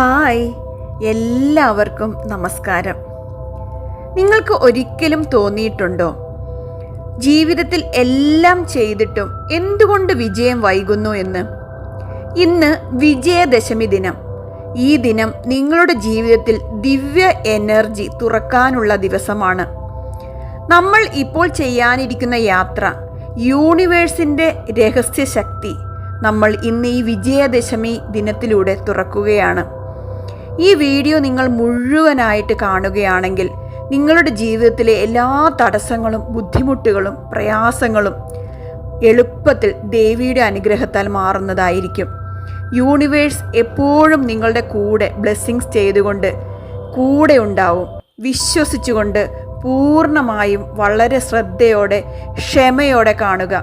Hi. എല്ലാവർക്കും നമസ്കാരം. നിങ്ങൾക്ക് ഒരിക്കലും തോന്നിയിട്ടുണ്ടോ? ജീവിതത്തിൽ എല്ലാം ചെയ്തിട്ടും എന്തുകൊണ്ട് വിജയം വൈകുന്നു എന്ന്? ഇന്ന് വിജയദശമി ദിനം. ഈ ദിനം നിങ്ങളുടെ ജീവിതത്തിൽ ദിവ്യ എനർജി തുറക്കാനുള്ള ദിവസമാണ്. നമ്മൾ ഇപ്പോൾ ചെയ്യാനിരിക്കുന്ന യാത്ര യൂണിവേഴ്സിന്റെ രഹസ്യശക്തി നമ്മൾ ഇന്ന് ഈ വിജയദശമി ദിനത്തിലൂടെ തുറക്കുകയാണ്. ഈ വീഡിയോ നിങ്ങൾ മുഴുവനായിട്ട് കാണുകയാണെങ്കിൽ നിങ്ങളുടെ ജീവിതത്തിലെ എല്ലാ തടസ്സങ്ങളും ബുദ്ധിമുട്ടുകളും പ്രയാസങ്ങളും എളുപ്പത്തിൽ ദേവിയുടെ അനുഗ്രഹത്താൽ മാറുന്നതായിരിക്കും. യൂണിവേഴ്സ് എപ്പോഴും നിങ്ങളുടെ കൂടെ ബ്ലെസ്സിങ്സ് ചെയ്തുകൊണ്ട് കൂടെ ഉണ്ടാവും. വിശ്വസിച്ചുകൊണ്ട് പൂർണമായും വളരെ ശ്രദ്ധയോടെ ക്ഷമയോടെ കാണുക.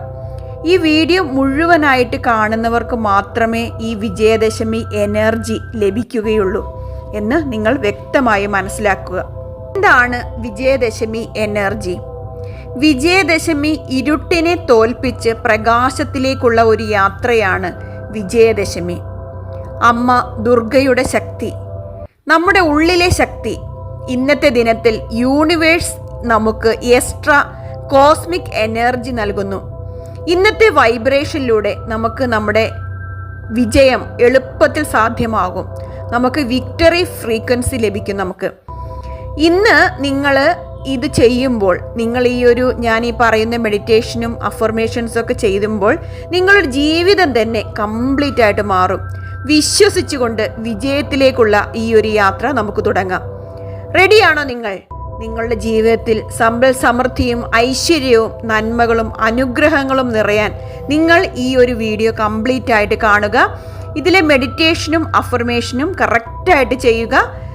ഈ വീഡിയോ മുഴുവനായിട്ട് കാണുന്നവർക്ക് മാത്രമേ ഈ വിജയദശമി എനർജി ലഭിക്കുകയുള്ളൂ. എന്ന് നിങ്ങൾ വ്യക്തമായി മനസ്സിലാക്കുക. എന്താണ് വിജയദശമി എനർജി? വിജയദശമി ഇരുട്ടിനെ തോൽപ്പിച്ച് പ്രകാശത്തിലേക്കുള്ള ഒരു യാത്രയാണ് വിജയദശമി. അമ്മ ദുർഗയുടെ ശക്തി. നമ്മുടെ ഉള്ളിലെ ശക്തി. ഇന്നത്തെ ദിനത്തിൽ യൂണിവേഴ്സ് നമുക്ക് എക്സ്ട്രാ കോസ്മിക് എനർജി നൽകുന്നു. ഇന്നത്തെ വൈബ്രേഷനിലൂടെ നമുക്ക് നമ്മുടെ വിജയം എളുപ്പത്തിൽ സാധ്യമാകും. നമുക്ക് വിക്ടറി ഫ്രീക്വൻസി ലഭിക്കും നമുക്ക്. ഇന്ന് നിങ്ങൾ ഇത് ചെയ്യുമ്പോൾ നിങ്ങൾ ഈ ഒരു ഞാൻ ഈ പറയുന്ന മെഡിറ്റേഷനും അഫർമേഷൻസും ഒക്കെ ചെയ്യുമ്പോൾ നിങ്ങളുടെ ജീവിതം തന്നെ കംപ്ലീറ്റ് ആയിട്ട് മാറും. വിശ്വസിച്ചുകൊണ്ട് വിജയത്തിലേക്കുള്ള ഈ ഒരു യാത്ര നമുക്ക് തുടങ്ങാം. റെഡിയാണോ നിങ്ങൾ? നിങ്ങളുടെ ജീവിതത്തിൽ സമ്പൽ സമൃദ്ധിയും ഐശ്വര്യവും നന്മകളും അനുഗ്രഹങ്ങളും നിറയാൻ നിങ്ങൾ ഈ ഒരു വീഡിയോ കംപ്ലീറ്റ് ആയിട്ട് കാണുക. ഇതിലെ മെഡിറ്റേഷനും അഫർമേഷനും കറക്റ്റായിട്ട് ചെയ്യുക.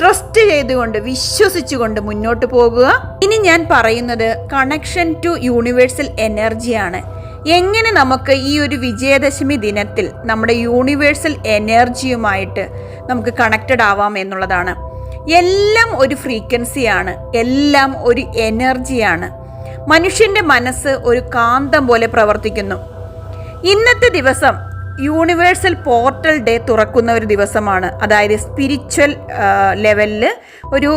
ട്രസ്റ്റ് ചെയ്തുകൊണ്ട് വിശ്വസിച്ചുകൊണ്ട് മുന്നോട്ട് പോകുക. ഇനി ഞാൻ പറയുന്നത് കണക്ഷൻ ടു യൂണിവേഴ്സൽ എനർജിയാണ് എങ്ങനെ നമുക്ക് ഈ ഒരു വിജയദശമി ദിനത്തിൽ നമ്മുടെ യൂണിവേഴ്സൽ എനർജിയുമായിട്ട് നമുക്ക് കണക്റ്റഡ് ആവാം എന്നുള്ളതാണ്. എല്ലാം ഒരു ഫ്രീക്വൻസിയാണ് എല്ലാം ഒരു എനർജിയാണ് മനുഷ്യന്റെ മനസ്സ് ഒരു കാന്തം പോലെ പ്രവർത്തിക്കുന്നു. ഇന്നത്തെ ദിവസം യൂണിവേഴ്സൽ പോർട്ടൽ ഡേ തുറക്കുന്ന ഒരു ദിവസമാണ്. അതായത് സ്പിരിച്വൽ ലെവലിൽ ഒരു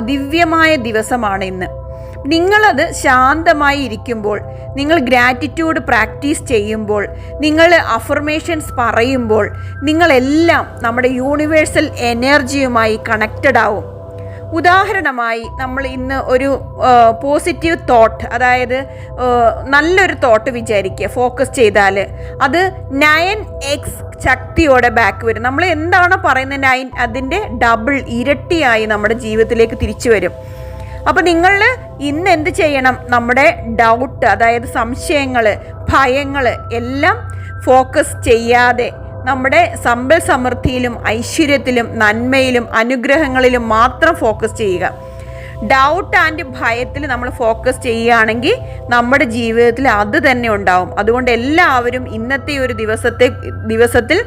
ദിവ്യമായ ദിവസമാണ് ഇന്ന്. നിങ്ങളത് ശാന്തമായി ഇരിക്കുമ്പോൾ നിങ്ങൾ ഗ്രാറ്റിറ്റ്യൂഡ് പ്രാക്ടീസ് ചെയ്യുമ്പോൾ നിങ്ങൾ അഫർമേഷൻസ് പറയുമ്പോൾ നിങ്ങളെല്ലാം നമ്മുടെ യൂണിവേഴ്സൽ എനർജിയുമായി കണക്റ്റഡ് ആവും. ഉദാഹരണമായി നമ്മൾ ഇന്ന് ഒരു പോസിറ്റീവ് തോട്ട് അതായത് നല്ലൊരു തോട്ട് വിചാരിക്കുക ഫോക്കസ് ചെയ്താൽ. അത് നയൻ എക്സ് ശക്തിയോടെ ബാക്ക് വരും. നമ്മൾ എന്താണോ പറയുന്നത് നയൻ അതിന്റെ ഡബിൾ ഇരട്ടിയായി നമ്മുടെ ജീവിതത്തിലേക്ക് തിരിച്ചു വരും. അപ്പോൾ നിങ്ങൾ ഇന്ന് എന്ത് ചെയ്യണം? നമ്മുടെ ഡൗട്ട് അതായത് സംശയങ്ങൾ ഭയങ്ങൾ എല്ലാം ഫോക്കസ് ചെയ്യാതെ നമ്മുടെ സമ്പൽ സമൃദ്ധിയിലും ഐശ്വര്യത്തിലും നന്മയിലും അനുഗ്രഹങ്ങളിലും മാത്രം ഫോക്കസ് ചെയ്യുക. ഡൗട്ട് ആൻഡ് ഭയത്തിൽ നമ്മൾ ഫോക്കസ് ചെയ്യുകയാണെങ്കിൽ നമ്മുടെ ജീവിതത്തിൽ അത് തന്നെ ഉണ്ടാവും. അതുകൊണ്ട് എല്ലാവരും ഇന്നത്തെ ഒരു ദിവസത്തെ ദിവസത്തിൽ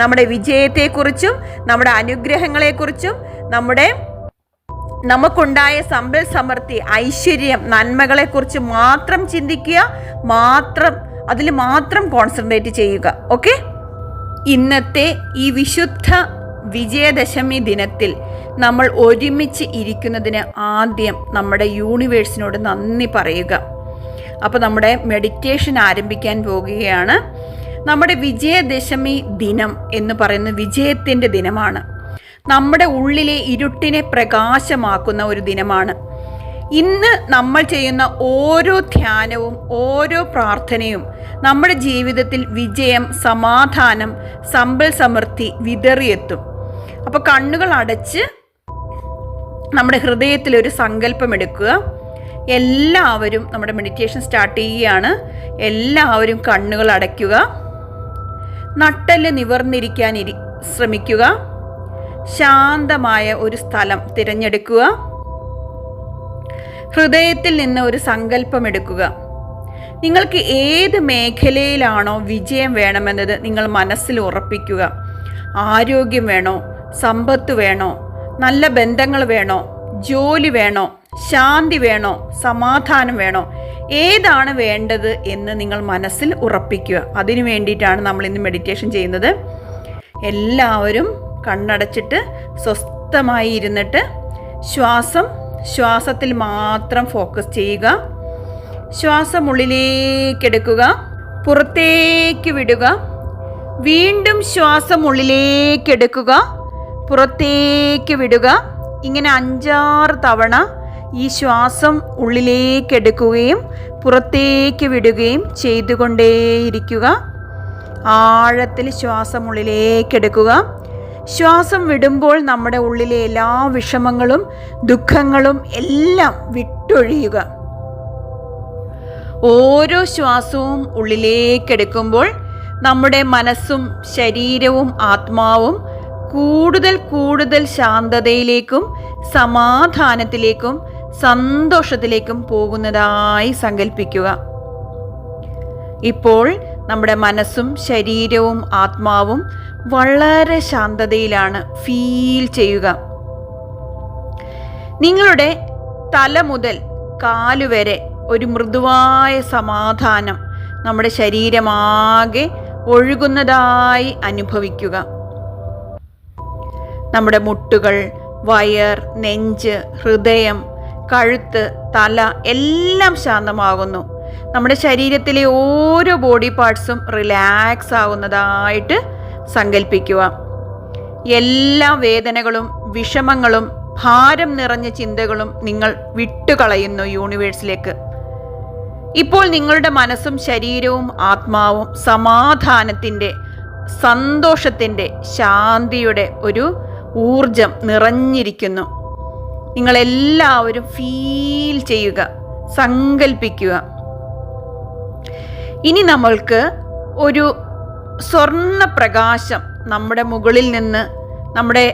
നമ്മുടെ വിജയത്തെക്കുറിച്ചും നമ്മുടെ അനുഗ്രഹങ്ങളെക്കുറിച്ചും നമ്മുടെ നമുക്കുണ്ടായ സമ്പൽ സമൃദ്ധി ഐശ്വര്യം നന്മകളെക്കുറിച്ച് മാത്രം ചിന്തിക്കുക മാത്രം അതിൽ മാത്രം കോൺസെൻട്രേറ്റ് ചെയ്യുക. ഓക്കെ ഇന്നത്തെ ഈ വിശുദ്ധ വിജയദശമി ദിനത്തിൽ നമ്മൾ ഒരുമിച്ച് ഇരിക്കുന്നതിന് ആദ്യം നമ്മുടെ യൂണിവേഴ്സിനോട് നന്ദി പറയുക. അപ്പോൾ നമ്മുടെ മെഡിറ്റേഷൻ ആരംഭിക്കാൻ പോകുകയാണ്. നമ്മുടെ വിജയദശമി ദിനം എന്ന് പറയുന്ന വിജയത്തിന്റെ ദിനമാണ്. നമ്മുടെ ഉള്ളിലെ ഇരുട്ടിനെ പ്രകാശമാക്കുന്ന ഒരു ദിനമാണ്. ഇന്ന് നമ്മൾ ചെയ്യുന്ന ഓരോ ധ്യാനവും ഓരോ പ്രാർത്ഥനയും നമ്മുടെ ജീവിതത്തിൽ വിജയം സമാധാനം സമ്പൽ സമൃദ്ധി വിതറിയെത്തും. അപ്പോൾ കണ്ണുകൾ അടച്ച് നമ്മുടെ ഹൃദയത്തിൽ ഒരു സങ്കല്പം എടുക്കുക. എല്ലാവരും നമ്മുടെ മെഡിറ്റേഷൻ സ്റ്റാർട്ട് ചെയ്യുകയാണ്. എല്ലാവരും കണ്ണുകൾ അടയ്ക്കുക. നട്ടൽ നിവർന്നിരിക്കാൻ ശ്രമിക്കുക. ശാന്തമായ ഒരു സ്ഥലം തിരഞ്ഞെടുക്കുക. ഹൃദയത്തിൽ നിന്ന് ഒരു സങ്കല്പം എടുക്കുക നിങ്ങൾക്ക് ഏത് മേഖലയിലാണോ വിജയം വേണമെന്നത് നിങ്ങൾ മനസ്സിൽ ഉറപ്പിക്കുക. ആരോഗ്യം വേണോ സമ്പത്ത് വേണോ നല്ല ബന്ധങ്ങൾ വേണോ ജോലി വേണോ ശാന്തി വേണോ സമാധാനം വേണോ ഏതാണ് വേണ്ടത് എന്ന് നിങ്ങൾ മനസ്സിൽ ഉറപ്പിക്കുക. അതിനു വേണ്ടിയിട്ടാണ് നമ്മൾ ഇന്ന് മെഡിറ്റേഷൻ ചെയ്യുന്നത്. എല്ലാവരും കണ്ണടച്ചിട്ട് സ്വസ്ഥമായി ഇരുന്നിട്ട് ശ്വാസം ശ്വാസത്തിൽ മാത്രം ഫോക്കസ് ചെയ്യുക. ശ്വാസം ഉള്ളിലേക്കെടുക്കുക പുറത്തേക്ക് വിടുക. വീണ്ടും ശ്വാസം ഉള്ളിലേക്കെടുക്കുക പുറത്തേക്ക് വിടുക. ഇങ്ങനെ അഞ്ചാറ് തവണ ഈ ശ്വാസം ഉള്ളിലേക്കെടുക്കുകയും പുറത്തേക്ക് വിടുകയും ചെയ്തുകൊണ്ടേയിരിക്കുക. ആഴത്തിൽ ശ്വാസം ഉള്ളിലേക്കെടുക്കുക ശ്വാസം വിടുമ്പോൾ നമ്മുടെ ഉള്ളിലെ എല്ലാ വിഷമങ്ങളും ദുഃഖങ്ങളും എല്ലാം വിട്ടൊഴിയുക. ഓരോ ശ്വാസവും ഉള്ളിലേക്കെടുക്കുമ്പോൾ നമ്മുടെ മനസ്സും ശരീരവും ആത്മാവും കൂടുതൽ കൂടുതൽ ശാന്തതയിലേക്കും സമാധാനത്തിലേക്കും സന്തോഷത്തിലേക്കും പോകുന്നതായി സങ്കല്പിക്കുക ഇപ്പോൾ നമ്മുടെ മനസ്സും ശരീരവും ആത്മാവും വളരെ ശാന്തതയിലാണ് ഫീൽ ചെയ്യുക. നിങ്ങളുടെ തല മുതൽ കാലുവരെ ഒരു മൃദുവായ സമാധാനം നമ്മുടെ ശരീരമാകെ ഒഴുകുന്നതായി അനുഭവിക്കുക. നമ്മുടെ മുട്ടുകൾ വയർ നെഞ്ച് ഹൃദയം കഴുത്ത് തല എല്ലാം ശാന്തമാകുന്നു. നമ്മുടെ ശരീരത്തിലെ ഓരോ ബോഡി പാർട്സും റിലാക്സ് ആകുന്നതായിട്ട് സങ്കല്പിക്കുക എല്ലാ വേദനകളും വിഷമങ്ങളും ഭാരം നിറഞ്ഞ ചിന്തകളും നിങ്ങൾ വിട്ടുകളയുന്നു യൂണിവേഴ്സിലേക്ക്. ഇപ്പോൾ നിങ്ങളുടെ മനസ്സും ശരീരവും ആത്മാവും സമാധാനത്തിന്റെ സന്തോഷത്തിന്റെ ശാന്തിയുടെ ഒരു ഊർജം നിറഞ്ഞിരിക്കുന്നു. നിങ്ങളെല്ലാവരും ഫീൽ ചെയ്യുക സങ്കൽപ്പിക്കുക. ഇനി നമ്മൾക്ക് ഒരു സ്വർണ പ്രകാശം നമ്മുടെ മുകളിൽ നിന്ന് നമ്മുടെ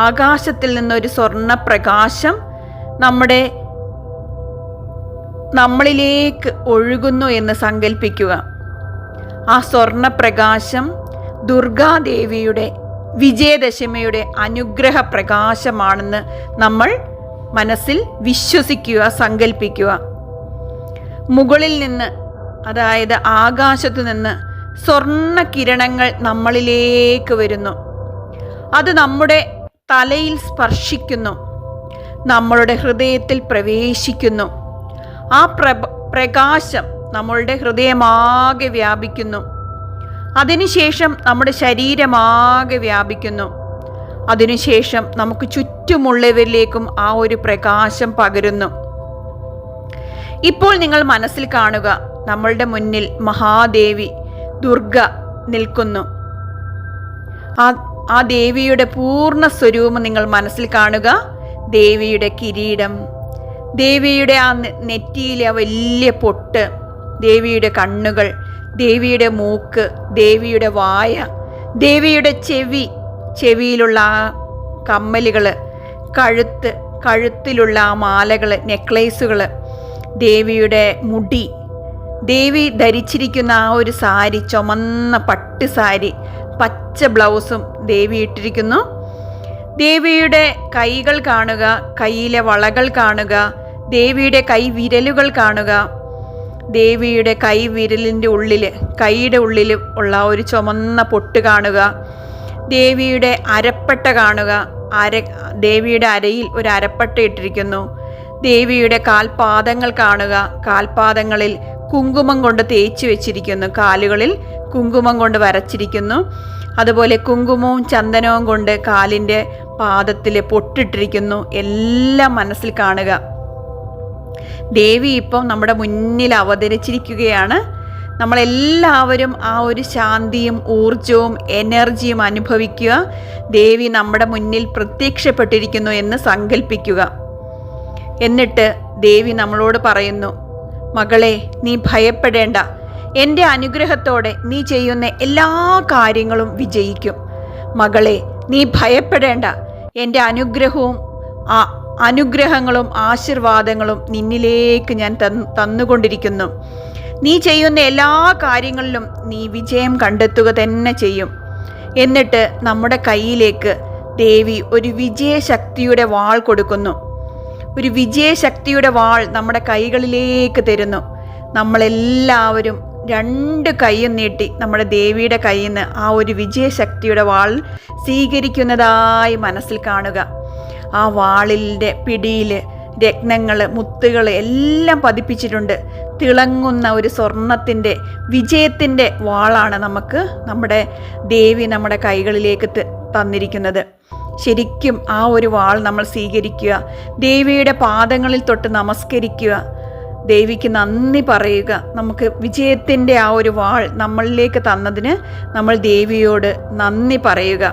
ആകാശത്തിൽ നിന്നൊരു ഒരു സ്വർണ പ്രകാശം നമ്മുടെ നമ്മളിലേക്ക് ഒഴുകുന്നു എന്ന് സങ്കല്പിക്കുക ആ സ്വർണ പ്രകാശം ദുർഗാദേവിയുടെ വിജയദശമിയുടെ അനുഗ്രഹ പ്രകാശമാണെന്ന് നമ്മൾ മനസ്സിൽ വിശ്വസിക്കുക സങ്കല്പിക്കുക മുകളിൽ നിന്ന് അതായത് ആകാശത്തു നിന്ന് സ്വർണ കിരണങ്ങൾ നമ്മളിലേക്ക് വരുന്നു. അത് നമ്മുടെ തലയിൽ സ്പർശിക്കുന്നു. നമ്മളുടെ ഹൃദയത്തിൽ പ്രവേശിക്കുന്നു. ആ പ്ര പ്രകാശം നമ്മളുടെ ഹൃദയമാകെ വ്യാപിക്കുന്നു. അതിനുശേഷം നമ്മുടെ ശരീരമാകെ വ്യാപിക്കുന്നു. അതിനുശേഷം നമുക്ക് ചുറ്റുമുള്ളവരിലേക്കും ആ ഒരു പ്രകാശം പകരുന്നു. ഇപ്പോൾ നിങ്ങൾ മനസ്സിൽ കാണുക നമ്മളുടെ മുന്നിൽ മഹാദേവി ദുർഗ നിൽക്കുന്നു. ആ ആ ദേവിയുടെ പൂർണ സ്വരൂപം നിങ്ങൾ മനസ്സിൽ കാണുക. ദേവിയുടെ കിരീടം ദേവിയുടെ ആ നെറ്റിയിലെ ആ വലിയ പൊട്ട് ദേവിയുടെ കണ്ണുകൾ ദേവിയുടെ മൂക്ക് ദേവിയുടെ വായ ദേവിയുടെ ചെവി ചെവിയിലുള്ള ആ കമ്മലുകൾ കഴുത്ത് കഴുത്തിലുള്ള ആ മാലകൾ നെക്ലേസുകൾ ദേവിയുടെ മുടി ദേവി ധരിച്ചിരിക്കുന്ന ആ ഒരു സാരി ചുമന്ന പട്ട് സാരി പച്ച ബ്ലൗസും ദേവി ഇട്ടിരിക്കുന്നു. ദേവിയുടെ കൈകൾ കാണുക കൈയിലെ വളകൾ കാണുക ദേവിയുടെ കൈ വിരലുകൾ കാണുക. ദേവിയുടെ കൈ വിരലിന്റെ ഉള്ളിൽ കൈയുടെ ഉള്ളിൽ ഉള്ള ഒരു ചുമന്ന പൊട്ട് കാണുക. ദേവിയുടെ അരപ്പട്ട കാണുക. അര ദേവിയുടെ അരയിൽ ഒരു അരപ്പട്ട ഇട്ടിരിക്കുന്നു. ദേവിയുടെ കാൽപാദങ്ങൾ കാണുക. കാൽപാദങ്ങളിൽ കുങ്കുമം കൊണ്ട് തേച്ചു വെച്ചിരിക്കുന്നു. കാലുകളിൽ കുങ്കുമം കൊണ്ട് വരച്ചിരിക്കുന്നു. അതുപോലെ കുങ്കുമവും ചന്ദനവും കൊണ്ട് കാലിന്റെ പാദത്തിൽ പൊട്ടിട്ടിരിക്കുന്നു. എല്ലാം മനസ്സിൽ കാണുക. ദേവി ഇപ്പം നമ്മുടെ മുന്നിൽ അവതരിച്ചിരിക്കുകയാണ്. നമ്മളെല്ലാവരും ആ ഒരു ശാന്തിയും ഊർജവും എനർജിയും അനുഭവിക്കുക. ദേവി നമ്മുടെ മുന്നിൽ പ്രത്യക്ഷപ്പെട്ടിരിക്കുന്നു എന്ന് സങ്കല്പിക്കുക എന്നിട്ട് ദേവി നമ്മളോട് പറയുന്നു മകളെ നീ ഭയപ്പെടേണ്ട. എന്റെ അനുഗ്രഹത്തോടെ നീ ചെയ്യുന്ന എല്ലാ കാര്യങ്ങളും വിജയിക്കും. മകളെ നീ ഭയപ്പെടേണ്ട. എന്റെ അനുഗ്രഹവും ആ അനുഗ്രഹങ്ങളും ആശീർവാദങ്ങളും നിന്നിലേക്ക് ഞാൻ തന്നുകൊണ്ടിരിക്കുന്നു. നീ ചെയ്യുന്ന എല്ലാ കാര്യങ്ങളിലും നീ വിജയം കണ്ടെത്തുക തന്നെ ചെയ്യും. എന്നിട്ട് നമ്മുടെ കയ്യിലേക്ക് ദേവി ഒരു വിജയശക്തിയുടെ വാൾ കൊടുക്കുന്നു. ഒരു വിജയശക്തിയുടെ വാൾ നമ്മുടെ കൈകളിലേക്ക് തരുന്നു. നമ്മളെല്ലാവരും രണ്ട് കൈയും നീട്ടി നമ്മുടെ ദേവിയുടെ കയ്യിൽ നിന്ന് ആ ഒരു വിജയശക്തിയുടെ വാൾ സ്വീകരിക്കുന്നതായി മനസ്സിൽ കാണുക. ആ വാളിന്റെ പിടിയിൽ രത്നങ്ങൾ മുത്തുകൾ എല്ലാം പതിപ്പിച്ചിട്ടുണ്ട്. തിളങ്ങുന്ന ഒരു സ്വർണത്തിന്റെ വിജയത്തിന്റെ വാളാണ് നമുക്ക് നമ്മുടെ ദേവി നമ്മുടെ കൈകളിലേക്ക് തന്നിരിക്കുന്നത്. ശരിക്കും ആ ഒരു വാൾ നമ്മൾ സ്വീകരിക്കുക ദേവിയുടെ പാദങ്ങളിൽ തൊട്ട് നമസ്കരിക്കുക ദേവിക്ക് നന്ദി പറയുക. നമുക്ക് വിജയത്തിന്റെ ആ ഒരു വാൾ നമ്മളിലേക്ക് തന്നതിന് നമ്മൾ ദേവിയോട് നന്ദി പറയുക.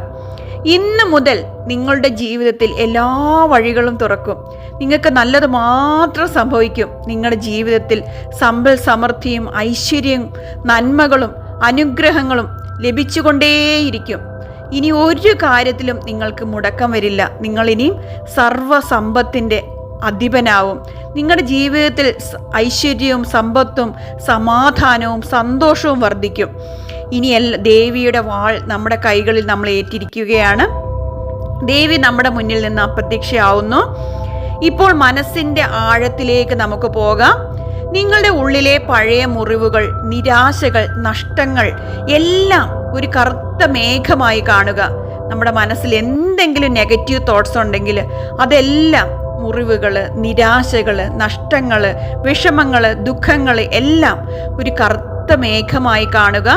ഇന്ന് മുതൽ നിങ്ങളുടെ ജീവിതത്തിൽ എല്ലാ വഴികളും തുറക്കും. നിങ്ങൾക്ക് നല്ലത് മാത്രം സംഭവിക്കും. നിങ്ങളുടെ ജീവിതത്തിൽ സമ്പൽ സമൃദ്ധിയും ഐശ്വര്യവും നന്മകളും അനുഗ്രഹങ്ങളും ലഭിച്ചുകൊണ്ടേയിരിക്കും. ഇനി ഒരു കാര്യത്തിലും നിങ്ങൾക്ക് മുടക്കം വരില്ല. നിങ്ങളിനിയും സർവസമ്പത്തിന്റെ അധിപനാവും. നിങ്ങളുടെ ജീവിതത്തിൽ ഐശ്വര്യവും സമ്പത്തും സമാധാനവും സന്തോഷവും വർദ്ധിക്കും. ഇനി എല്ലാ ദേവിയുടെ വാൾ നമ്മുടെ കൈകളിൽ നമ്മൾ ഏറ്റിരിക്കുകയാണ്. ദേവി നമ്മുടെ മുന്നിൽ നിന്ന് അപ്രത്യക്ഷയാവുന്നു. ഇപ്പോൾ മനസ്സിന്റെ ആഴത്തിലേക്ക് നമുക്ക് പോകാം. നിങ്ങളുടെ ഉള്ളിലെ പഴയ മുറിവുകൾ നിരാശകൾ നഷ്ടങ്ങൾ എല്ലാം ഒരു കറുത്ത മേഘമായി കാണുക. നമ്മുടെ മനസ്സിൽ എന്തെങ്കിലും നെഗറ്റീവ് തോട്ട്സ് ഉണ്ടെങ്കിൽ അതെല്ലാം മുറിവുകൾ നിരാശകൾ നഷ്ടങ്ങൾ വിഷമങ്ങൾ ദുഃഖങ്ങൾ എല്ലാം ഒരു കറുത്ത മേഘമായി കാണുക.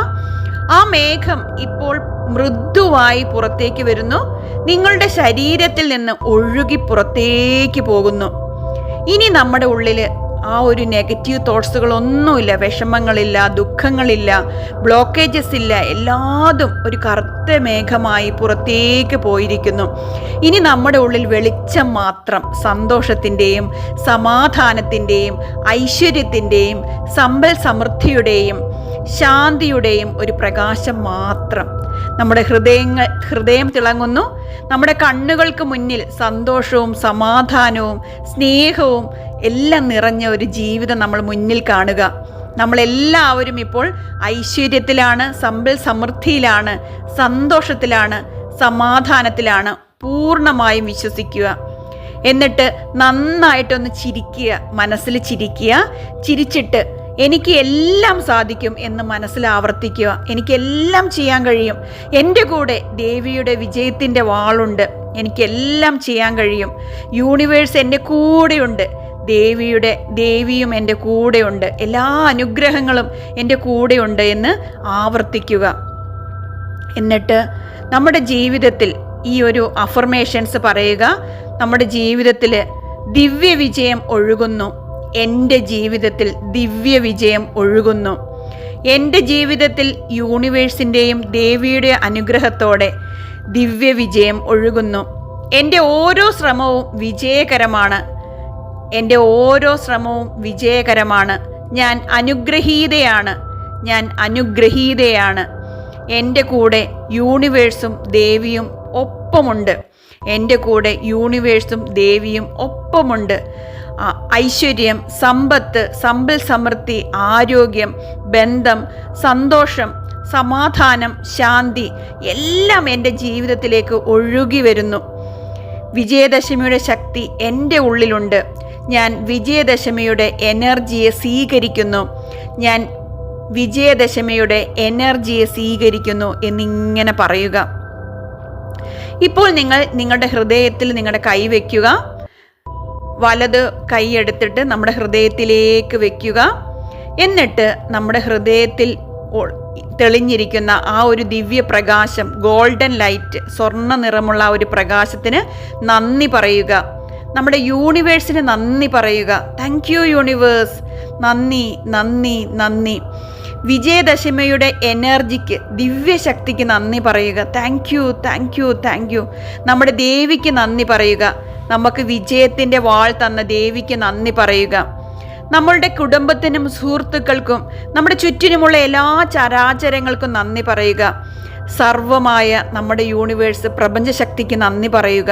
ആ മേഘം ഇപ്പോൾ മൃദുവായി പുറത്തേക്ക് വരുന്നു. നിങ്ങളുടെ ശരീരത്തിൽ നിന്ന് ഒഴുകി പുറത്തേക്ക് പോകുന്നു. ഇനി നമ്മുടെ ഉള്ളിൽ ആ ഒരു നെഗറ്റീവ് തോട്ട്സുകളൊന്നുമില്ല വിഷമങ്ങളില്ല ദുഃഖങ്ങളില്ല ബ്ലോക്കേജസ് ഇല്ല. എല്ലാതും ഒരു കറുത്ത മേഘമായി പുറത്തേക്ക് പോയിരിക്കുന്നു. ഇനി നമ്മുടെ ഉള്ളിൽ വെളിച്ചം മാത്രം സന്തോഷത്തിന്റെയും സമാധാനത്തിന്റെയും ഐശ്വര്യത്തിന്റെയും സമ്പൽ സമൃദ്ധിയുടെയും ശാന്തിയുടെയും ഒരു പ്രകാശം മാത്രം നമ്മുടെ ഹൃദയങ്ങൾ ഹൃദയം തിളങ്ങുന്നു. നമ്മുടെ കണ്ണുകൾക്ക് മുന്നിൽ സന്തോഷവും സമാധാനവും സ്നേഹവും എല്ലാം നിറഞ്ഞ ഒരു ജീവിതം നമ്മൾ മുന്നിൽ കാണുക. നമ്മളെല്ലാവരും ഇപ്പോൾ ഐശ്വര്യത്തിലാണ് സമ്പൽ സമൃദ്ധിയിലാണ് സന്തോഷത്തിലാണ് സമാധാനത്തിലാണ് പൂർണമായും വിശ്വസിക്കുക. എന്നിട്ട് നന്നായിട്ടൊന്ന് ചിരിക്കുക മനസ്സിൽ ചിരിക്കുക. ചിരിച്ചിട്ട് എനിക്ക് എല്ലാം സാധിക്കും എന്ന് മനസ്സിൽ ആവർത്തിക്കുക. എനിക്കെല്ലാം ചെയ്യാൻ കഴിയും. എന്റെ കൂടെ ദേവിയുടെ വിജയത്തിന്റെ വാളുണ്ട്. എനിക്കെല്ലാം ചെയ്യാൻ കഴിയും. യൂണിവേഴ്സ് എന്റെ കൂടെയുണ്ട്. ദേവിയുടെ ദേവിയും എന്റെ കൂടെയുണ്ട്. എല്ലാ അനുഗ്രഹങ്ങളും എന്റെ കൂടെയുണ്ട് എന്ന് ആവർത്തിക്കുക. എന്നിട്ട് നമ്മുടെ ജീവിതത്തിൽ ഈ ഒരു അഫർമേഷൻസ് പറയുക. നമ്മുടെ ജീവിതത്തിൽ ദിവ്യ വിജയം ഒഴുകുന്നു. എന്റെ ജീവിതത്തിൽ ദിവ്യ വിജയം ഒഴുകുന്നു. എന്റെ ജീവിതത്തിൽ യൂണിവേഴ്സിന്റെയും ദേവിയുടെ അനുഗ്രഹത്തോടെ ദിവ്യ വിജയം ഒഴുകുന്നു. എന്റെ ഓരോ ശ്രമവും വിജയകരമാണ്. എന്റെ ഓരോ ശ്രമവും വിജയകരമാണ്. ഞാൻ അനുഗ്രഹീതയാണ്. ഞാൻ അനുഗ്രഹീതയാണ്. എന്റെ കൂടെ യൂണിവേഴ്സും ദേവിയും ഒപ്പമുണ്ട്. എന്റെ കൂടെ യൂണിവേഴ്സും ദേവിയും ഒപ്പമുണ്ട്. ഐശ്വര്യം സമ്പത്ത് സമ്പൽ സമൃദ്ധി ആരോഗ്യം ബന്ധം സന്തോഷം സമാധാനം ശാന്തി എല്ലാം എന്റെ ജീവിതത്തിലേക്ക് ഒഴുകി വരുന്നു. വിജയദശമിയുടെ ശക്തി എന്റെ ഉള്ളിലുണ്ട്. ഞാൻ വിജയദശമിയുടെ എനർജിയെ സ്വീകരിക്കുന്നു. ഞാൻ വിജയദശമിയുടെ എനർജിയെ സ്വീകരിക്കുന്നു എന്നിങ്ങനെ പറയുക. ഇപ്പോൾ നിങ്ങൾ നിങ്ങളുടെ ഹൃദയത്തിൽ നിങ്ങളുടെ കൈ വയ്ക്കുക വലത് കൈ എടുത്തിട്ട് നമ്മുടെ ഹൃദയത്തിലേക്ക് വയ്ക്കുക എന്നിട്ട് നമ്മുടെ ഹൃദയത്തിൽ തെളിഞ്ഞിരിക്കുന്ന ആ ഒരു ദിവ്യ പ്രകാശം ഗോൾഡൻ ലൈറ്റ് സ്വർണ നിറമുള്ള ആ ഒരു പ്രകാശത്തിന് നന്ദി പറയുക. നമ്മുടെ യൂണിവേഴ്സിന് നന്ദി പറയുക. താങ്ക് യു യൂണിവേഴ്സ് നന്ദി നന്ദി നന്ദി. വിജയദശമിയുടെ എനർജിക്ക് ദിവ്യശക്തിക്ക് നന്ദി പറയുക. Thank you thank you thank you നമ്മുടെ ദേവിക്ക് നന്ദി പറയുക. നമുക്ക് വിജയത്തിന്റെ വാൾ തന്ന ദേവിക്ക് നന്ദി പറയുക. നമ്മളുടെ കുടുംബത്തിനും സുഹൃത്തുക്കൾക്കും നമ്മുടെ ചുറ്റിനുമുള്ള എല്ലാ ചരാചരങ്ങൾക്കും നന്ദി പറയുക. സർവമായ നമ്മുടെ യൂണിവേഴ്സ് പ്രപഞ്ചശക്തിക്ക് നന്ദി പറയുക.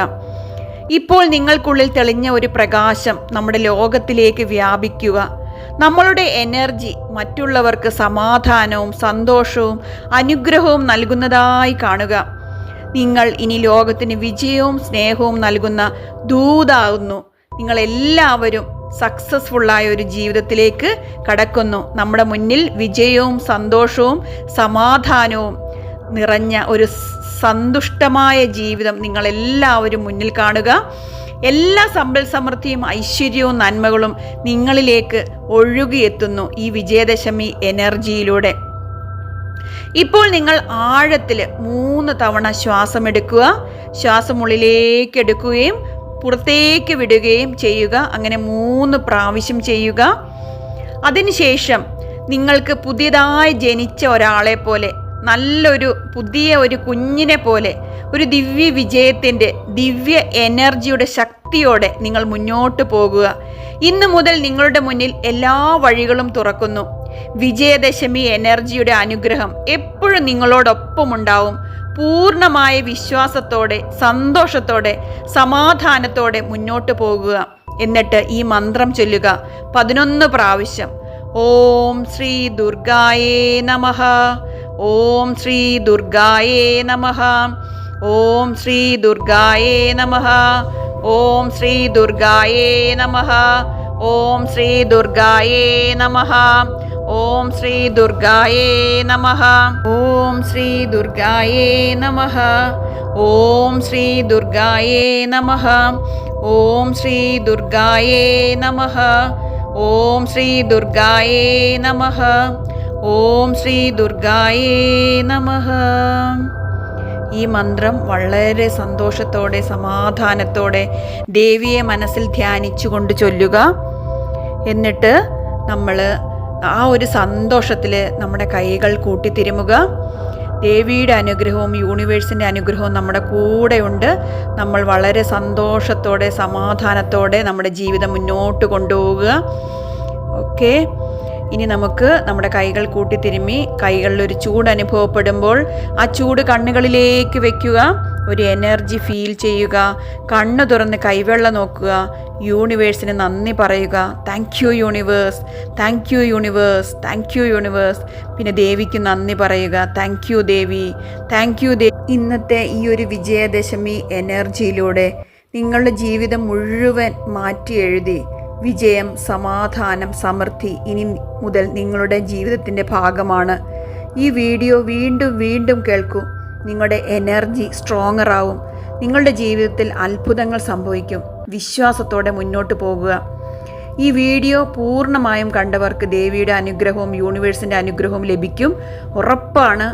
ഇപ്പോൾ നിങ്ങൾക്കുള്ളിൽ തെളിഞ്ഞ ഒരു പ്രകാശം നമ്മുടെ ലോകത്തിലേക്ക് വ്യാപിക്കുക. നമ്മളുടെ എനർജി മറ്റുള്ളവർക്ക് സമാധാനവും സന്തോഷവും അനുഗ്രഹവും നൽകുന്നതായി കാണുക. നിങ്ങൾ ഇനി ലോകത്തിന് വിജയവും സ്നേഹവും നൽകുന്ന ദൂതാകുന്നു നിങ്ങളെല്ലാവരും സക്സസ്ഫുള്ളായ ഒരു ജീവിതത്തിലേക്ക് കടക്കുന്നു. നമ്മുടെ മുന്നിൽ വിജയവും സന്തോഷവും സമാധാനവും നിറഞ്ഞ ഒരു സന്തുഷ്ടമായ ജീവിതം നിങ്ങളെല്ലാവരും മുന്നിൽ കാണുക. എല്ലാ സമ്പൽ സമൃദ്ധിയും ഐശ്വര്യവും നന്മകളും നിങ്ങളിലേക്ക് ഒഴുകിയെത്തുന്നു ഈ വിജയദശമി എനർജിയിലൂടെ. ഇപ്പോൾ നിങ്ങൾ ആഴത്തിൽ മൂന്ന് തവണ ശ്വാസം എടുക്കുക. ശ്വാസം ഉള്ളിലേക്ക് എടുക്കുകയും പുറത്തേക്ക് വിടുകയും ചെയ്യുക. അങ്ങനെ മൂന്ന് പ്രാവശ്യം ചെയ്യുക. അതിനുശേഷം നിങ്ങൾക്ക് പുതിയതായി ജനിച്ച ഒരാളെ പോലെ നല്ലൊരു പുതിയ ഒരു കുഞ്ഞിനെ പോലെ ഒരു ദിവ്യ വിജയത്തിന്റെ ദിവ്യ എനർജിയുടെ ശക്തിയോടെ നിങ്ങൾ മുന്നോട്ട് പോകുക. ഇന്നു മുതൽ നിങ്ങളുടെ മുന്നിൽ എല്ലാ വഴികളും തുറക്കുന്നു. വിജയദശമി എനർജിയുടെ അനുഗ്രഹം എപ്പോഴും നിങ്ങളോടൊപ്പം ഉണ്ടാവും പൂർണമായ വിശ്വാസത്തോടെ സന്തോഷത്തോടെ സമാധാനത്തോടെ മുന്നോട്ട് പോകുക. എന്നിട്ട് ഈ മന്ത്രം ചൊല്ലുക. പതിനൊന്ന് പ്രാവശ്യം. ഓം ശ്രീ ദുർഗായേ നമഃ. ഓം ശ്രീ ദുർഗായേ നമഃ ഓം ശ്രീ ദുർഗായേ നമഃ ഓം ശ്രീ ദുർഗായേ നമഃ ഓം ശ്രീ ദുർഗായേ നമഃ ഓം ശ്രീ ദുർഗായേ നമഃ ഓം ശ്രീ ദുർഗായേ നമഃ ഓം ശ്രീ ദുർഗായേ നമഃ ഓം ശ്രീ ദുർഗായേ നമഃ ഓം ശ്രീ ദുർഗായേ നമഃ ഓം ശ്രീ ദുർഗായേ നമഃ. ഈ മന്ത്രം വളരെ സന്തോഷത്തോടെ സമാധാനത്തോടെ ദേവിയെ മനസ്സിൽ ധ്യാനിച്ചുകൊണ്ട് ചൊല്ലുക. എന്നിട്ട് നമ്മൾ ആ ഒരു സന്തോഷത്തിൽ നമ്മുടെ കൈകൾ കൂട്ടിത്തിരുമുക ദേവിയുടെ അനുഗ്രഹവും യൂണിവേഴ്സിന്റെ അനുഗ്രഹവും നമ്മുടെ കൂടെയുണ്ട്. നമ്മൾ വളരെ സന്തോഷത്തോടെ സമാധാനത്തോടെ നമ്മുടെ ജീവിതം മുന്നോട്ട് കൊണ്ടുപോവുക. ഓക്കെ? ഇനി നമുക്ക് നമ്മുടെ കൈകൾ കൂട്ടി തിരുമ്മി കൈകളിൽ ഒരു ചൂട് അനുഭവപ്പെടുമ്പോൾ ആ ചൂട് കണ്ണുകളിലേക്ക് വെക്കുക ഒരു എനർജി ഫീൽ ചെയ്യുക കണ്ണു തുറന്ന് കൈവെള്ള നോക്കുക യൂണിവേഴ്സിന് നന്ദി പറയുക. Thank you universe thank you universe thank you universe പിന്നെ ദേവിക്ക് നന്ദി പറയുക. Thank you Devi. Thank you Devi. ഇന്നത്തെ ഈ ഒരു വിജയദശമി എനർജിയിലൂടെ നിങ്ങളുടെ ജീവിതം മുഴുവൻ മാറ്റി എഴുതി. വിജയം സമാധാനം സമൃദ്ധി ഇനി മുതൽ നിങ്ങളുടെ ജീവിതത്തിന്റെ ഭാഗമാണ്. ഈ വീഡിയോ വീണ്ടും വീണ്ടും കേൾക്കൂ. നിങ്ങളുടെ എനർജി സ്ട്രോങ്ങർ ആവും. നിങ്ങളുടെ ജീവിതത്തിൽ അത്ഭുതങ്ങൾ സംഭവിക്കും. വിശ്വാസത്തോടെ മുന്നോട്ട് പോകുക. ഈ വീഡിയോ പൂർണമായും കണ്ടവർക്ക് ദേവിയുടെ അനുഗ്രഹവും യൂണിവേഴ്സിന്റെ അനുഗ്രഹവും ലഭിക്കും. ഉറപ്പാണ്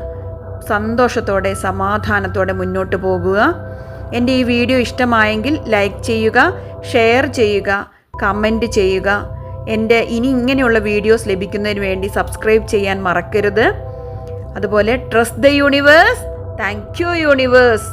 സന്തോഷത്തോടെ സമാധാനത്തോടെ മുന്നോട്ട് പോകുക. എന്റെ ഈ വീഡിയോ ഇഷ്ടമായെങ്കിൽ ലൈക്ക് ചെയ്യുക ഷെയർ ചെയ്യുക. കമന്റ് ചെയ്യുക. എന്റെ ഇനി ഇങ്ങനെയുള്ള വീഡിയോസ് ലഭിക്കുന്നതിന് വേണ്ടി സബ്സ്ക്രൈബ് ചെയ്യാൻ മറക്കരുത്. അതുപോലെ trust the universe thank you universe